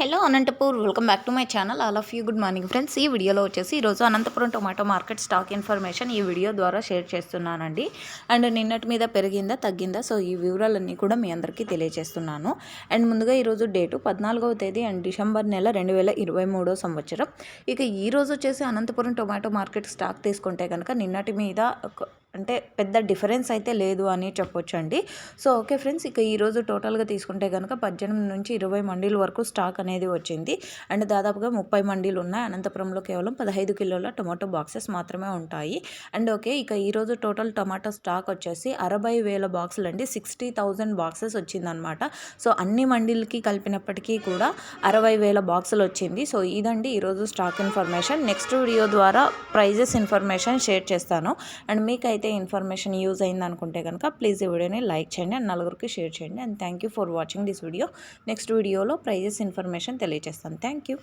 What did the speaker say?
Hello Anantapur welcome back to my channel. All of you good morning friends. ఈ వీడియోలో వచ్చేసి ఈరోజు Anantapuram tomato market stock information ఈ video ద్వారా share చేస్తున్నానండి. అండ్ నిన్నటి మీద పెరిగిందా తగ్గిందా? సో ఈ వివరాలన్నీ కూడా మీ అందరికీ తెలియజేస్తున్నాను. అండ్ ముందుగా ఈరోజు డేటు పద్నాలుగవ తేదీ అండ్ డిసెంబర్ నెల రెండు వేల ఇరవై మూడో సంవత్సరం. ఇక ఈరోజు వచ్చేసి అనంతపురం టొమాటో మార్కెట్ స్టాక్ తీసుకుంటే కనుక నిన్నటి మీద ఒక- అంటే పెద్ద డిఫరెన్స్ అయితే లేదు అని చెప్పొచ్చు అండి సో ఓకే ఫ్రెండ్స్ ఇక ఈరోజు టోటల్గా తీసుకుంటే కనుక పద్దెనిమిది నుంచి ఇరవై మండీల వరకు స్టాక్ అనేది వచ్చింది. అండ్ దాదాపుగా ముప్పై మండీలు ఉన్నాయి. అనంతపురంలో కేవలం పదహైదు కిలోల టొమాటో బాక్సెస్ మాత్రమే ఉంటాయి. అండ్ ఓకే ఇక ఈరోజు టోటల్ టొమాటో స్టాక్ వచ్చేసి అరవై వేల బాక్సులు అండి. సిక్స్టీ థౌజండ్ బాక్సెస్ వచ్చిందనమాట సో అన్ని మండీలకి కలిపినప్పటికీ కూడా అరవై వేల బాక్సులు వచ్చింది. సో ఇదండి ఈరోజు స్టాక్ ఇన్ఫర్మేషన్. నెక్స్ట్ వీడియో ద్వారా ప్రైజెస్ ఇన్ఫర్మేషన్ షేర్ చేస్తాను. అండ్ మీకైతే ఇన్ఫర్మేషన్ యూజ్ అయింది అనుకుంటే కనుక ప్లీజ్ ఈ వీడియోని లైక్ చేయండి అండ్ నలుగురికి షేర్ చేయండి and thank you for watching this video next వీడియోలో ప్రైజెస్ ఇన్ఫర్మేషన్ తెలియజేస్తాను థ్యాంక్ యూ